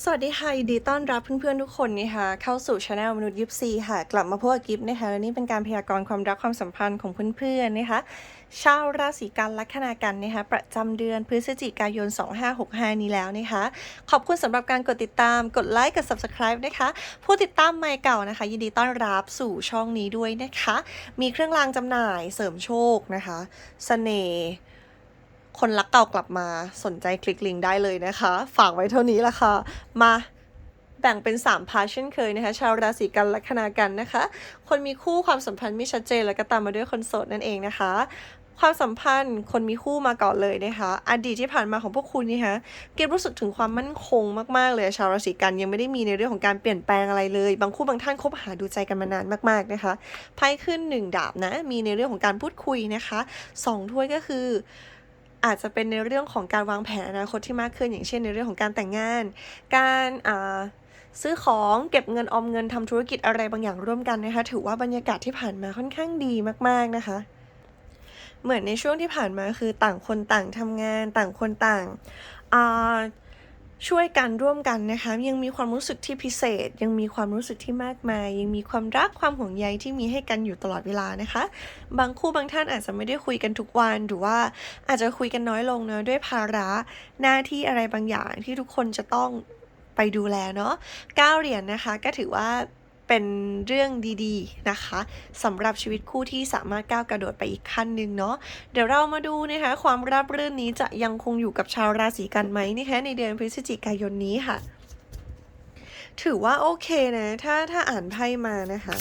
สวัสดีค่ะยินดีต้อนรับเพื่อนๆทุกคนนะคะเข้าสู่ช anel มนุษย์ยิปซีค่ะ กลับมาพบกับกิฟต์นะคะและนี่เป็นการพยากรณ์ความรักความสัมพันธ์ของเพื่อนๆนะคะชาวราศีกันลัคนากันนะคะประจำเดือนพฤศจิกายน 2565 นี้แล้วนะคะขอบคุณสำหรับการกดติดตามกดไลค์กด subscribe นะคะผู้ติดตามใหม่เก่านะคะ ยินดีต้อนรับสู่ช่องนี้ด้วยนะคะ มีเครื่องรางจำหน่ายเสริมโชคนะคะสเสน่ห์ คนรักเก่ากลับมาสนใจคลิกลิงก์ได้เลยนะคะ ฝากไว้เท่านี้ละค่ะมาแบ่งเป็น3พาร์ทเช่นเคยนะคะชาวราศีกันลัคนากันนะคะ คนมีคู่ความสัมพันธ์ไม่ชัดเจนแล้วก็ตามมาด้วยคนโสดนั่นเองนะคะ ความสัมพันธ์คนมีคู่มาก่อนเลยนะคะ อดีตที่ผ่านมาของพวกคุณนี่ฮะเก็บรู้สึกถึงความมั่นคงมากๆเลยชาวราศีกันยังไม่ได้มีในเรื่องของการเปลี่ยนแปลงอะไรเลย บางคู่บางท่านคบหาดูใจกันมานานมากๆนะคะไพ่ขึ้นหนึ่งดาบนะมีในเรื่องของการพูดคุยนะคะสองถ้วยก็คือ อาจจะเป็นในเรื่องของการวางแผนอนาคตที่มากขึ้น อย่างเช่นในเรื่องของการแต่งงาน การซื้อของเก็บเงินออมเงินทำธุรกิจอะไรบางอย่างร่วมกันนะคะ ถือว่าบรรยากาศที่ผ่านมาค่อนข้างดีมากๆนะคะ เหมือนในช่วงที่ผ่านมาคือต่างคนต่างทำงาน ต่างคนต่างอ่า ช่วยกันร่วมกันนะคะ ยังมีความรู้สึกที่พิเศษ ยังมีความรู้สึกที่มากมาย ยังมีความรักความห่วงใยที่มีให้กันอยู่ตลอดเวลานะคะ บางคู่บางท่านอาจจะไม่ได้คุยกันทุกวันหรือว่าอาจจะคุยกันน้อยลงเนอะด้วยภาระหน้าที่อะไรบางอย่างที่ทุกคนจะต้องไปดูแลเนาะก้าวเหรียญนะคะก็ถือว่า เป็นเรื่องดีๆนะคะสำหรับชีวิตคู่ที่สามารถก้าวกระโดดไปอีกขั้นหนึ่งเนาะเดี๋ยวเรามาดูนะคะ ความราบรื่นนี้จะยังคงอยู่กับชาวราศีกันไหมนะคะในเดือนพฤศจิกายนนี้ค่ะ ถือว่าโอเคนะ ถ้าถ้าอ่านไพ่มานะคะ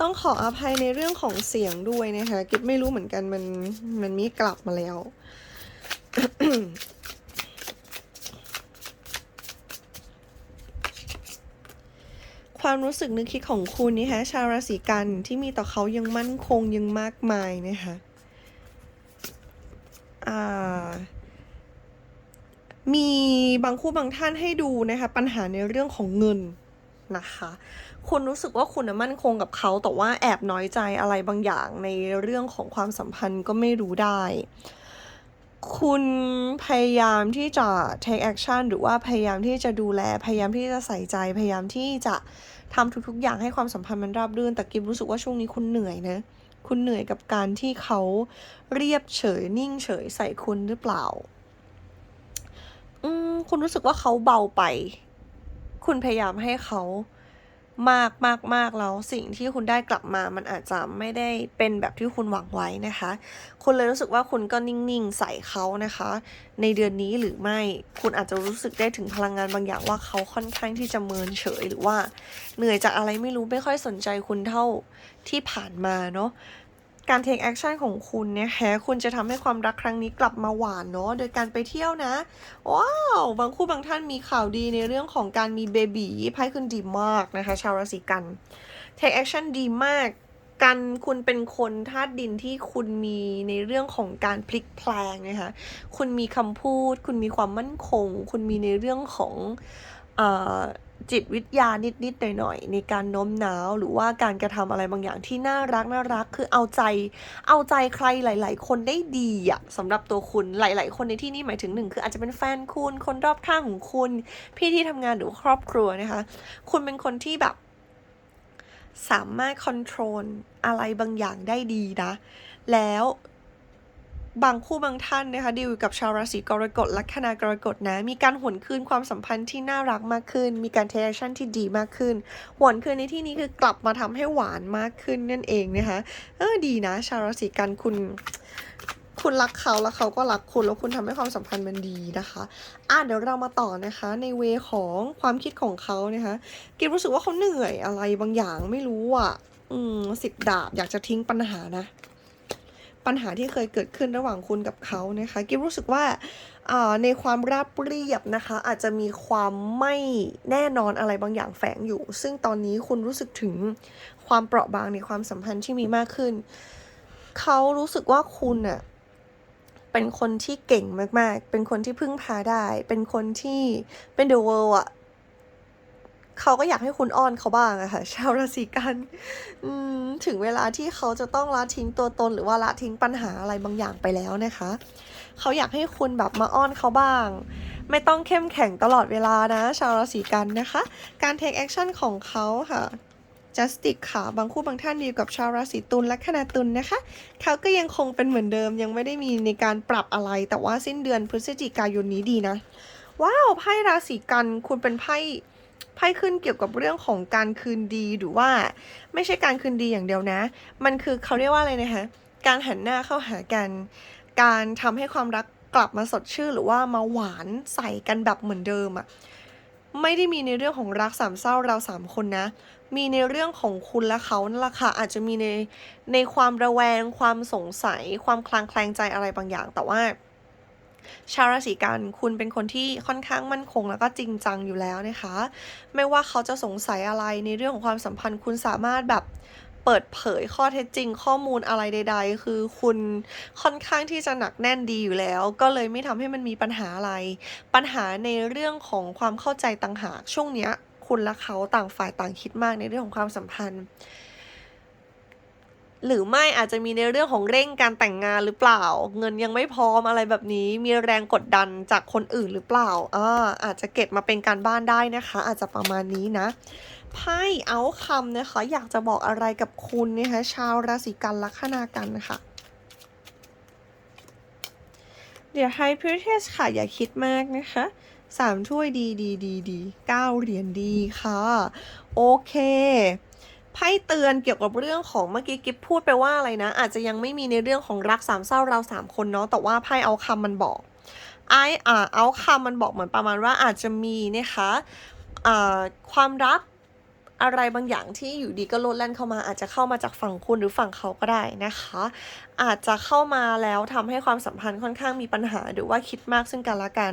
ต้องขออภัยในเรื่องของเสียงด้วยนะคะ กิ๊บไม่รู้เหมือนกันมันมันมีกลับมาแล้ว ความรู้สึกนึกคิดของคุณนี่ฮะชาวราศีกันที่มีต่อเขายังมั่นคงยังมากมายนะคะอ่ามีบางคู่บางท่านให้ดูนะคะปัญหาในเรื่องของเงินนะคะคุณรู้สึกว่าคุณมั่นคงกับเขาแต่ว่าแอบน้อยใจอะไรบางอย่างในเรื่องของความสัมพันธ์ก็ไม่รู้ได้ คุณพยายามที่จะ take action หรือว่าพยายามที่จะดูแล พยายามที่จะใส่ใจ พยายามที่จะทำทุก ๆ อย่างให้ความสัมพันธ์มันราบรื่น แต่กิฟรู้สึกว่าช่วงนี้คุณเหนื่อยนะ คุณเหนื่อยกับการที่เขาเรียบเฉยนิ่งเฉยใส่คุณหรือเปล่า อืมคุณรู้สึกว่าเขาเบาไป คุณพยายามให้เขา มากมากมากแล้วสิ่งที่คุณได้กลับมามันอาจจะไม่ได้เป็นแบบที่คุณหวังไว้นะคะ คุณเลยรู้สึกว่าคุณก็นิ่งๆใส่เขานะคะ ในเดือนนี้หรือไม่คุณอาจจะรู้สึกได้ถึงพลังงานบางอย่างว่าเขาค่อนข้างที่จะเมินเฉยหรือว่า เหนื่อยจากอะไรไม่รู้ไม่ค่อยสนใจคุณเท่าที่ผ่านมาเนาะ การ take action ของคุณเนี่ยแฮะคุณจะทำให้ความรักครั้งนี้กลับมาหวานเนาะโดยการไปเที่ยวนะ ว้าว บางคู่บางท่านมีข่าวดีในเรื่องของการมีเบบีไพ่ขึ้นดีมากนะคะ ชาวราศีกัน take action ดีมากกันคุณเป็นคนธาตุดินที่คุณมีในเรื่องของการพลิกแพลงนะคะคุณมีคำพูด คุณมีความมั่นคง คุณมีในเรื่องของ จิตวิทยานิดๆหน่อยๆในการโน้มน้าว หรือว่าการกระทำอะไรบางอย่างที่น่ารักน่ารักคือเอาใจ เอาใจใครหลาย ๆ คนได้ดีอะสำหรับตัวคุณหลาย ๆ คนในที่นี้หมายถึงหนึ่งคืออาจจะเป็นแฟนคุณคนรอบข้างของคุณ พี่ที่ทำงานหรือครอบครัวนะคะ คุณเป็นคนที่แบบสามารถค o n t r o l อะไรบางอย่างได้ดีนะ แล้ว บางคู่บางท่านนะคะดีลกับชาวราศีกรกฎลัคนากรกฎนะมีการหวนคืนความสัมพันธ์ที่น่ารักมากขึ้น มีการเทคชั่นที่ดีมากขึ้น หวนคืนในที่นี้คือกลับมาทำให้หวานมากขึ้นนั่นเองนะคะเออดีนะ ชาวราศีกันคุณคุณรักเขาแล้วเขาก็รักคุณแล้วคุณทำให้ความสัมพันธ์มันดีนะคะอะเดี๋ยวเรามาต่อนะคะ ในเวของความคิดของเขานะคะกิฟรู้สึกว่าเขาเหนื่อยอะไรบางอย่างไม่รู้อะ อืมสิบดาบอยากจะทิ้งปัญหานะ ปัญหาที่เคยเกิดขึ้นระหว่างคุณกับเขานะคะกิฟรู้สึกว่าในความราบเรียบนะคะ อาจจะมีความไม่แน่นอนอะไรบางอย่างแฝงอยู่ ซึ่งตอนนี้คุณรู้สึกถึงความเปราะบางในความสัมพันธ์ที่มีมากขึ้น เขารู้สึกว่าคุณอะเป็นคนที่เก่งมากๆ เป็นคนที่พึ่งพาได้ เป็นคนที่เป็น the world อะ เขาก็อยากให้คุณอ้อนเขาบ้างอะค่ะ ชาวราศีกันถึงเวลาที่เขาจะต้องละทิ้งตัวตน หรือว่าละทิ้งปัญหาอะไรบางอย่างไปแล้วนะคะ เขาอยากให้คุณแบบมาอ้อนเขาบ้าง ไม่ต้องเข้มแข็งตลอดเวลานะ ชาวราศีกันนะคะ การ take action ของเขาค่ะ justice ค่ะ บางคู่บางท่านดีกับชาวราศีตุลและคณะตุลนะคะ เขาก็ยังคงเป็นเหมือนเดิมยังไม่ได้มีในการปรับอะไร แต่ว่าสิ้นเดือนพฤศจิกายนนี้ดีนะ ว้าวไพ่ราศีกันคุณเป็นไพ่ ไพ่ขึ้นเกี่ยวกับเรื่องของการคืนดีหรือว่า ไม่ใช่การคืนดีอย่างเดียวนะ มันคือเขาเรียกว่าอะไรนะคะ การหันหน้าเข้าหากัน การทำให้ความรักกลับมาสดชื่นหรือว่ามาหวานใส่กันแบบเหมือนเดิมอะไม่ได้มีในเรื่องของรักสามเศร้าเราสามคนนะ มีในเรื่องของคุณและเขานั่นแหละค่ะ อาจจะมีในในความระแวง ความสงสัย ความคลางแคลงใจอะไรบางอย่าง แต่ว่า ชาวราศีกันคุณเป็นคนที่ค่อนข้างมั่นคงแล้วก็จริงจังอยู่แล้วนะคะ ไม่ว่าเขาจะสงสัยอะไรในเรื่องของความสัมพันธ์คุณสามารถแบบเปิดเผยข้อเท็จจริงข้อมูลอะไรใด ๆ คือคุณค่อนข้างที่จะหนักแน่นดีอยู่แล้ว ก็เลยไม่ทำให้มันมีปัญหาอะไร ปัญหาในเรื่องของความเข้าใจต่างหากช่วงเนี้ยคุณและเขาต่างฝ่ายต่างคิดมากในเรื่องของความสัมพันธ์ หรือไม่อาจจะมีในเรื่องของเร่งการแต่งงานหรือเปล่า เงินยังไม่พร้อมอะไรแบบนี้ มีแรงกดดันจากคนอื่นหรือเปล่าอ่าอาจจะเก็บมาเป็นการบ้านได้นะคะ อาจจะประมาณนี้นะไพ่เอาคำนะคะ อยากจะบอกอะไรกับคุณนะคะชาวราศีกันลัคนากันค่ะเดี๋ยวไฮพิเทสค่ะ อย่าคิดมากนะคะสามถ้วยดีดีดีดีเก้าเหรียญดีค่ะ โอเค ไพ่เตือนเกี่ยวกับเรื่องของเมื่อกี้กิฟพูดไปว่าอะไรนะ อาจจะยังไม่มีในเรื่องของรักสามเศร้าเราสามคนเนาะแต่ว่าไพ่เอาคำมันบอกไออ่าเอาคำมันบอกเหมือนประมาณว่าอาจจะมีนะคะความรัก อะไรบางอย่างที่อยู่ดีก็โลดแล่นเข้ามา อาจจะเข้ามาจากฝั่งคุณหรือฝั่งเขาก็ได้นะคะ อาจจะเข้ามาแล้วทำให้ความสัมพันธ์ค่อนข้างมีปัญหา หรือว่าคิดมากซึ่งกันและกัน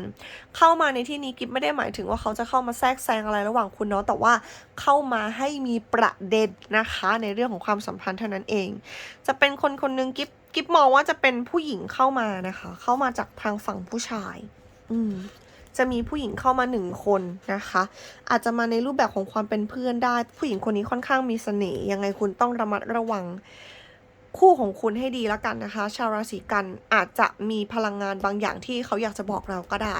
เข้ามาในที่นี้กิฟไม่ได้หมายถึงว่าเขาจะเข้ามาแทรกแซงอะไรระหว่างคุณเนาะแต่ว่าเข้ามาให้มีประเด็นนะคะ ในเรื่องของความสัมพันธ์เท่านั้นเอง จะเป็นคนคนหนึงกิฟกิฟมองว่าจะเป็นผู้หญิงเข้ามานะคะ เข้ามาจากทางฝั่งผู้ชาย อืม จะมีผู้หญิงเข้ามาหนึ่งคนนะคะ อาจจะมาในรูปแบบของความเป็นเพื่อนได้ ผู้หญิงคนนี้ค่อนข้างมีเสน่ห์ยังไงคุณต้องระมัดระวัง คู่ของคุณให้ดีแล้วกันนะคะ ชาวราศีกันอาจจะมีพลังงานบางอย่างที่เขาอยากจะบอกเราก็ได้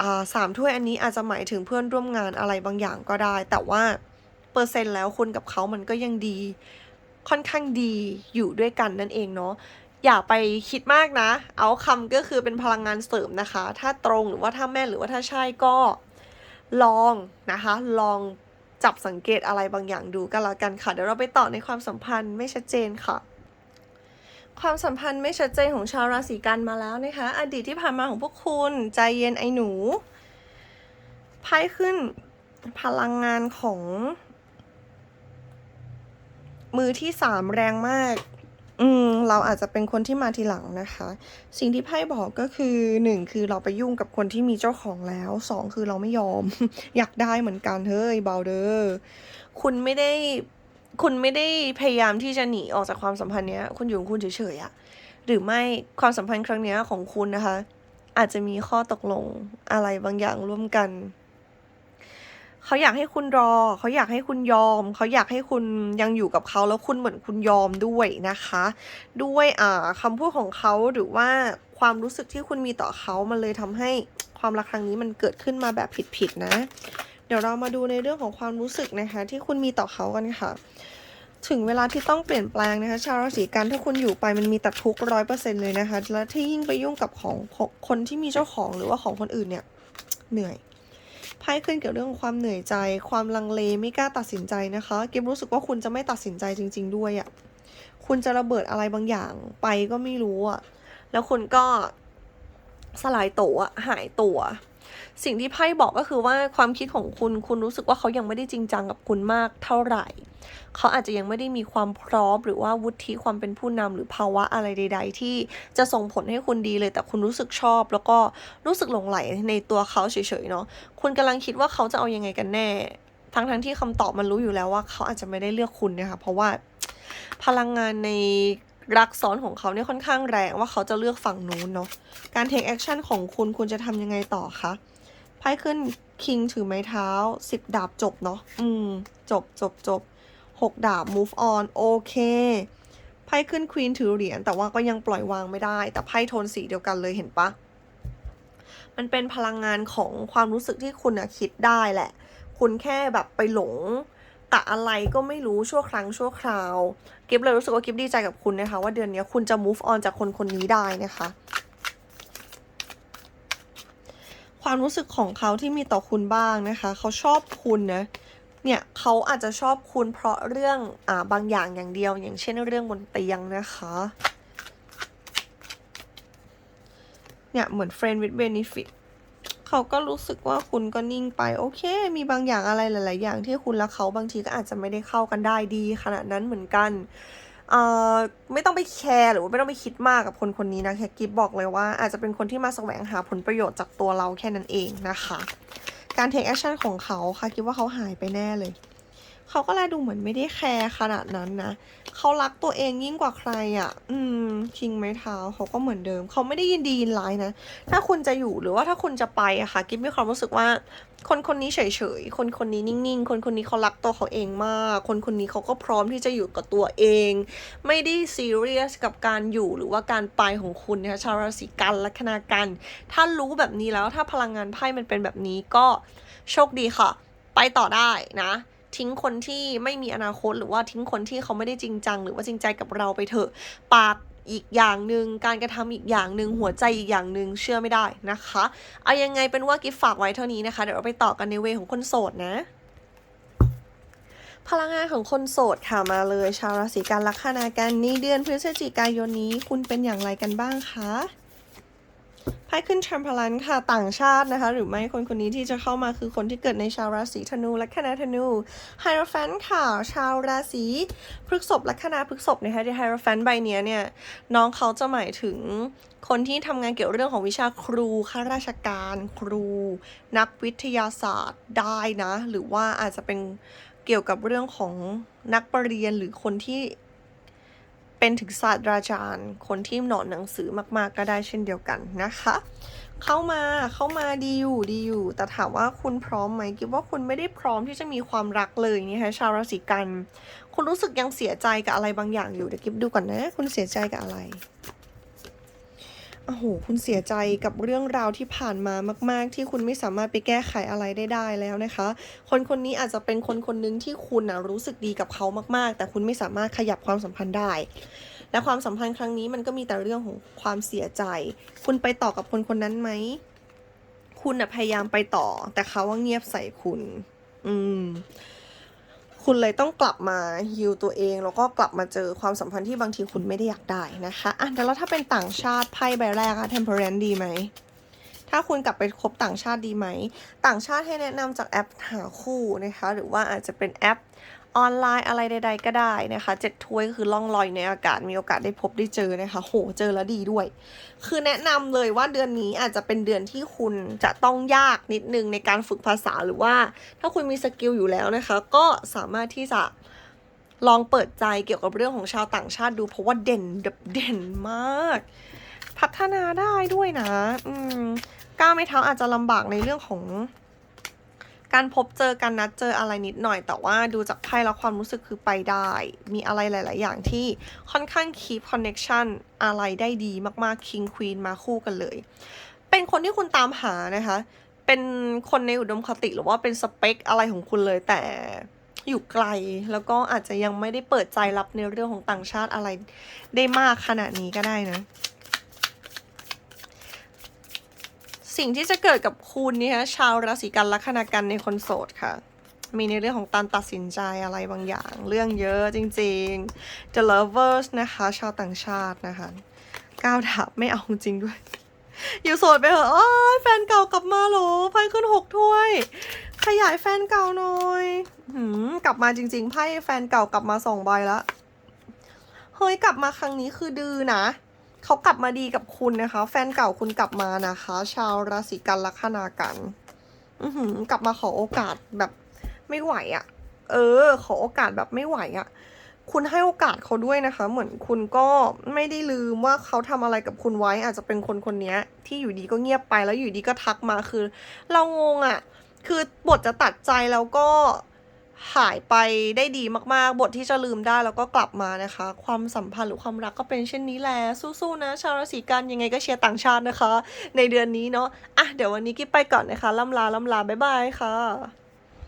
อ่าสามถ้วยอันนี้อาจจะหมายถึงเพื่อนร่วมงานอะไรบางอย่างก็ได้ แต่ว่าเปอร์เซ็นต์แล้วคุณกับเขามันก็ยังดีค่อนข้างดีอยู่ด้วยกันนั่นเองเนาะ อย่าไปคิดมากนะ เอาคำก็คือเป็นพลังงานเสริมนะคะ ถ้าตรงหรือว่าถ้าแม่นหรือว่าถ้าใช่ก็ลองนะคะ ลองจับสังเกตอะไรบางอย่างดูกันล้วกันค่ะ เดี๋ยวเราไปต่อในความสัมพันธ์ไม่ชัดเจนค่ะ ความสัมพันธ์ไม่ชัดเจนของชาวราศีกันมาแล้วนะคะ อดีตที่ผ่านมาของพวกคุณใจเย็นไอ้หนูไพ่ขึ้นพลังงานของ มือที่สามแรงมาก อืมเราอาจจะเป็นคนที่มาทีหลังนะคะ สิ่งที่ไพ่บอกก็คือหนึ่งคือเราไปยุ่งกับคนที่มีเจ้าของแล้วสองคือเราไม่ยอม อยากได้เหมือนกันเฮ้ยเบาเด้อคุณไม่ได้ คุณไม่ได้พยายามที่จะหนีออกจากความสัมพันธ์เนี้ย คุณอยู่คุณเฉยๆอะหรือไม่ความสัมพันธ์ครั้งเนี้ยของคุณนะคะ อาจจะมีข้อตกลงอะไรบางอย่างร่วมกัน เขาอยากให้คุณรอ เขาอยากให้คุณยอม เขาอยากให้คุณยังอยู่กับเขาแล้วคุณเหมือนคุณยอมด้วยนะคะ ด้วยอ่าคำพูดของเขาหรือว่าความรู้สึกที่คุณมีต่อเขามันเลยทำให้ความรักครั้งนี้มันเกิดขึ้นมาแบบผิดๆนะ เดี๋ยวเรามาดูในเรื่องของความรู้สึกนะคะ ที่คุณมีต่อเขากันค่ะ ถึงเวลาที่ต้องเปลี่ยนแปลงนะคะ ชาวราศีกันถ้าคุณอยู่ไปมันมีแต่ทุกร้อยเปอร์เซ็นต์เลยนะคะ และที่ยิ่งไปยุ่งกับของคนที่มีเจ้าของหรือว่าของคนอื่นเนี่ยเหนื่อย ไพ่ขึ้นเกี่ยวเรื่องของความเหนื่อยใจ ความลังเลไม่กล้าตัดสินใจนะคะ เก็มรู้สึกว่าคุณจะไม่ตัดสินใจจริง ๆ ด้วยอะ่ะคุณจะระเบิดอะไรบางอย่างไปก็ไม่รู้อะ่ะแล้วคุณก็สลายตัวอะหายตัว สิ่งที่ไพ่บอกก็คือว่าความคิดของคุณคุณรู้สึกว่าเขายังไม่ได้จริงจังกับคุณมากเท่าไหร่ เขาอาจจะยังไม่ได้มีความพร้อม หรือว่าวุฒิความเป็นผู้นำหรือภาวะอะไรใด ๆ ที่จะส่งผลให้คุณดีเลย แต่คุณรู้สึกชอบ แล้วก็รู้สึกหลงไหลในตัวเขาเฉยๆเนาะคุณกำลังคิดว่าเขาจะเอายังไงกันแน่ ทั้งๆที่คำตอบมันรู้อยู่แล้วว่าเขาอาจจะไม่ได้เลือกคุณนะคะเพราะว่าพลังงานในรักซ้อนของเขาเนี่ยค่อนข้างแรงว่าเขาจะเลือกฝั่งนู้นเนาะ การ take action ของคุณคุณจะทำยังไงต่อคะไพ่ขึ้นคิงถือไม้เท้าสิบดาบจบเนาะ อืม จบจบจบ หกดาบ move on โอเค ไพ่ขึ้นควีนถือเหรียญแต่ว่าก็ยังปล่อยวางไม่ได้ แต่ไพ่โทนสีเดียวกันเลยเห็นปะมันเป็นพลังงานของความรู้สึกที่คุณอะคิดได้แหละ คุณแค่แบบไปหลงกะอะไรก็ไม่รู้ชั่วครั้งชั่วคราว กิฟเลยรู้สึกว่ากิฟดีใจกับคุณนะคะ ว่าเดือนนี้คุณจะ move on จากคนคนนี้ได้นะคะ ความรู้สึกของเขาที่มีต่อคุณบ้างนะคะ เขาชอบคุณนะเเนี่ยเขาอาจจะชอบคุณเพราะเรื่องอ่าบางอย่างอย่างเดียว อย่างเช่นเรื่องบนเตียงนะคะเนี่ยเหมือน friend with benefit เขาก็รู้สึกว่าคุณก็นิ่งไป โอเค มีบางอย่างอะไรหลาย ๆ อย่างที่คุณและเขาบางทีก็อาจจะไม่ได้เข้ากันได้ดีขนาดนั้นเหมือนกันเอ่อไม่ต้องไปแคร์หรือว่าไม่ต้องไปคิดมากกับคนคนนี้นะแค่กิฟบอกเลยว่าอาจจะเป็นคนที่มาแสวงหาผลประโยชน์จากตัวเราแค่นั้นเองนะคะ การเทคแอคชั่นของเขาค่ะคิดว่าเขาหายไปแน่เลย เขาก็แลดูเหมือนไม่ได้แคร์ขนาดนั้นนะเขารักตัวเองยิ่งกว่าใครอะ่ะ อืม คิงไม้เท้าเขาก็เหมือนเดิม เขาไม่ได้ยินดียินร้ายนะ ถ้าคุณจะอยู่หรือว่าถ้าคุณจะไปอะค่ะ กิ๊บมีความรู้สึกว่า คนคนนี้เฉยๆ คนคนนี้นิ่งๆ คนคนนี้เขารักตัวเขาเองมาก คนคนนี้เขาก็พร้อมที่จะอยู่กับตัวเอง ไม่ได้ซีเรียสกับการอยู่หรือว่าการไปของคุณนะคะชาวราศีกันลัคนากัน ถ้ารู้แบบนี้แล้วถ้าพลังงานไพ่มันเป็นแบบนี้ก็โชคดีค่ะ ไปต่อได้นะ ทิ้งคนที่ไม่มีอนาคต หรือว่าทิ้งคนที่เขาไม่ได้จริงจัง หรือว่าจริงใจกับเราไปเถอะปากอีกอย่างหนึ่งการกระทำอีกอย่างหนึ่งหัวใจอีกอย่างหนึ่งเชื่อไม่ได้นะคะ เอายังไงเป็นว่ากิฟฝากไว้เท่านี้นะคะ เดี๋ยวเราไปต่อกันในเวของคนโสดนะ พลังงานของคนโสดค่ะมาเลย ชาวราศีกันลัคนากันนี่เดือนพฤศจิกายนนี้ คุณเป็นอย่างไรกันบ้างคะ ไพ่ขึ้นแชมพลันค่ะต่างชาตินะคะ หรือไม่คนคนนี้ที่จะเข้ามาคือคนที่เกิดในชาวราศีธนูและคณะธนูไฮโรแฟนค่ะชาวราศีพฤกษภและคณะพฤกษภนะคะที่ไฮโรแฟนใบเนี้ยเนี่ยน้องเขาจะหมายถึงคนที่ทำงานเกี่ยวเรื่องของวิชาครูข้าราชการครู นักวิทยาศาสตร์ได้นะ หรือว่าอาจจะเป็นเกี่ยวกับเรื่องของนักปรริญญาหรือคนที่ เป็นถึงศาสตราจารย์ คนที่หนอนหนังสือมากๆ ก็ได้เช่นเดียวกันนะคะ เข้ามาเข้ามาดีอยู่ดีอยู่ แต่ถามว่าคุณพร้อมไหมกิฟว่าคุณไม่ได้พร้อมที่จะมีความรักเลยนะคะชาวราศีกัน คุณรู้สึกยังเสียใจกับอะไรบางอย่างอยู่เดี๋ยวกิฟดูก่อนนะ คุณเสียใจกับอะไร โอ้โหคุณเสียใจกับเรื่องราวที่ผ่านมามาก ๆ ที่คุณไม่สามารถไปแก้ไขอะไรได้ได้แล้วนะคะ คนคนนี้อาจจะเป็นคนคนหนึงที่คุณนะรู้สึกดีกับเขามากๆ แต่คุณไม่สามารถขยับความสัมพันธ์ได้ และความสัมพันธ์ครั้งนี้มันก็มีแต่เรื่องของความเสียใจ คุณไปต่อกับคนคนนั้นไหมคุณนะพยายามไปต่อ แต่เขาว่าเงียบใส่คุณ อืม คุณเลยต้องกลับมาฮิวตัวเอง แล้วก็กลับมาเจอความสัมพันธ์ที่บางทีคุณไม่ได้อยากได้นะคะอะแต่แล้วถ้าเป็นต่างชาติไพ่ใบแรกอะ temperance ดีไหมถ้าคุณกลับไปคบต่างชาติดีไหม ต่างชาติให้แนะนำจากแอปหาคู่นะคะ หรือว่าอาจจะเป็นแอป ออนไลน์อะไรใด ๆ ก็ได้นะคะเจ็ดถ้วยก็คือล่องลอยในอากาศมีโอกาสได้พบได้เจอนะคะ โหเจอแล้วดีด้วย คือแนะนำเลยว่าเดือนนี้อาจจะเป็นเดือนที่คุณจะต้องยากนิดนึงในการฝึกภาษาหรือว่า ถ้าคุณมีสกิลอยู่แล้วนะคะ ก็สามารถที่จะลองเปิดใจเกี่ยวกับเรื่องของชาวต่างชาติดู เพราะว่าเด่นแบบเด่นมาก พัฒนาได้ด้วยนะ อืมก้าวไม่เท้าอาจจะลำบากในเรื่องของ การพบเจอกันนัดเจออะไรนิดหน่อย แต่ว่าดูจากไพ่แล้วความรู้สึกคือไปได้ มีอะไรหลาย ๆ อย่างที่ค่อนข้าง keep connection อะไรได้ดีมากๆ king queen มาคู่กันเลย เป็นคนที่คุณตามหานะคะ เป็นคนในอุดมคติหรือว่าเป็นสเปคอะไรของคุณเลยแต่อยู่ไกลแล้วก็อาจจะยังไม่ได้เปิดใจรับในเรื่องของต่างชาติอะไรได้มากขนาดนี้ก็ได้นะ สิ่งที่จะเกิดกับคุณเนี่ยชาวราศีกันลัคนากันในคนโสดค่ะ มีในเรื่องของการตัดสินใจอะไรบางอย่าง เรื่องเยอะจริงๆ The Lovers นะคะ ชาวต่างชาตินะคะก้าวถับไม่เอาจริงด้วย อยู่โสดไปเถอะโอ้ยแฟนเก่ากลับมาเหรอไพ่ขึ้นหกถ้วย ขยายแฟนเก่าหน่อยหืมกลับมาจริงๆไพ่แฟนเก่ากลับมาสองใบแล้วเฮ้ยกลับมาครั้งนี้คือดื้อนะ เขากลับมาดีกับคุณนะคะ แฟนเก่าคุณกลับมานะคะ ชาวราศีกันลัคนากันอือหือกลับมาขอโอกาสแบบไม่ไหวอะ่ะ เออ ขอโอกาสแบบไม่ไหวอะ่ะ คุณให้โอกาสเขาด้วยนะคะ เหมือนคุณก็ไม่ได้ลืมว่าเขาทำอะไรกับคุณไว้ อาจจะเป็นคนคนนี้ที่อยู่ดีก็เงียบไปแล้วอยู่ดีก็ทักมาคือ เรางงอะ่ะ คือบทจะตัดใจแล้วก็ หายไปได้ดีมากๆ บทที่จะลืมได้แล้วก็กลับมานะคะ ความสัมพันธ์หรือความรักก็เป็นเช่นนี้แหละ สู้ๆนะ ชาวราศีกันยังไงก็เชียร์ต่างชาตินะคะ ในเดือนนี้เนาะ อะ เดี๋ยววันนี้กิ๊บไปก่อนนะคะ ล่ำลาล่ำลาบ๊ายบายค่ะ